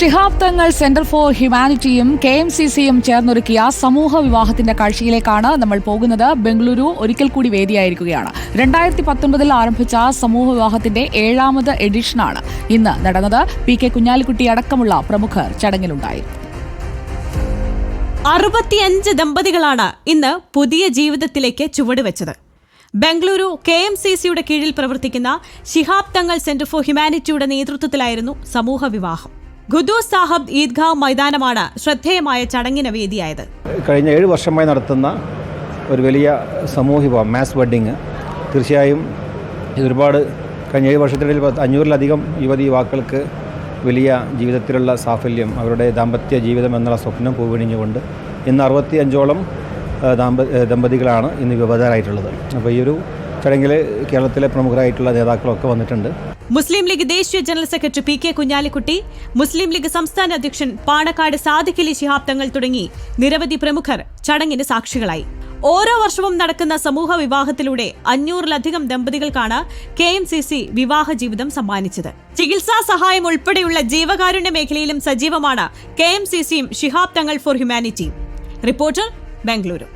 Shihab Thangal centre for ഹ്യൂമാനിറ്റിയും K M C സിയും ചേർന്നൊരുക്കിയ സമൂഹ വിവാഹത്തിന്റെ കാഴ്ചയിലേക്കാണ് നമ്മൾ പോകുന്നത്. ബംഗളൂരു ഒരിക്കൽ കൂടി വേദിയായിരിക്കുകയാണ്. രണ്ടായിരത്തി പത്തൊൻപതിൽ ആരംഭിച്ച സമൂഹ വിവാഹത്തിന്റെ ഏഴാമത് എഡിഷനാണ് ഇന്ന് നടന്നത്. പി കെ കുഞ്ഞാലിക്കുട്ടി അടക്കമുള്ള പ്രമുഖർ ചടങ്ങിലുണ്ടായി അറുപത്തിയഞ്ച് ദമ്പതികളാണ് ഇന്ന് പുതിയ ജീവിതത്തിലേക്ക് ചുവടുവെച്ചത്. ബംഗളൂരു കെ എം സി സിയുടെ കീഴിൽ പ്രവർത്തിക്കുന്ന ശിഹാബ് തങ്ങൾ സെന്റർ ഫോർ ഹ്യൂമാനിറ്റിയുടെ നേതൃത്വത്തിലായിരുന്നു സമൂഹ വിവാഹം. ഖുദൂസ് സാഹബ് ഈദ്ഗാവ് മൈതാനമാണ് ശ്രദ്ധേയമായ ചടങ്ങിന് വേദിയായത്. കഴിഞ്ഞ ഏഴ് വർഷമായി നടത്തുന്ന ഒരു വലിയ സമൂഹിക മാസ് വെഡിങ് തീർച്ചയായും ഇതൊരുപാട് കഴിഞ്ഞ ഏഴ് വർഷത്തിനിടയിൽ അഞ്ഞൂറിലധികം യുവതി യുവാക്കൾക്ക് വലിയ ജീവിതത്തിലുള്ള സാഫല്യം അവരുടെ ദാമ്പത്യ ജീവിതം എന്നുള്ള സ്വപ്നം പൂവിണിഞ്ഞുകൊണ്ട് ഇന്ന് അറുപത്തി അഞ്ചോളം ദാമ്പ ദമ്പതികളാണ് ഇന്ന് വിവാദരായിട്ടുള്ളത് അപ്പോൾ ഈ ഒരു ചടങ്ങിൽ കേരളത്തിലെ പ്രമുഖരായിട്ടുള്ള നേതാക്കളൊക്കെ വന്നിട്ടുണ്ട്. മുസ്ലിം ലീഗ് ദേശീയ general secretary P K Kunhalikutty Muslim League സംസ്ഥാന അധ്യക്ഷൻ പാണക്കാട് സാദിഖലി ശിഹാബ് തങ്ങൾ തുടങ്ങി നിരവധി പ്രമുഖർ ചടങ്ങിന് സാക്ഷികളായി. ഓരോ വർഷവും നടക്കുന്ന സമൂഹ വിവാഹത്തിലൂടെ അഞ്ഞൂറിലധികം ദമ്പതികൾക്കാണ് കെ എം സി സി വിവാഹ ജീവിതം സമ്മാനിച്ചത്. ചികിത്സാ സഹായം ഉൾപ്പെടെയുള്ള ജീവകാരുണ്യ മേഖലയിലും സജീവമാണ് കെ എം സി സിയും ഷിഹാബ് തങ്ങൾ ഫോർ ഹ്യൂമാനിറ്റിയും റിപ്പോർട്ടർ ബംഗളൂരു.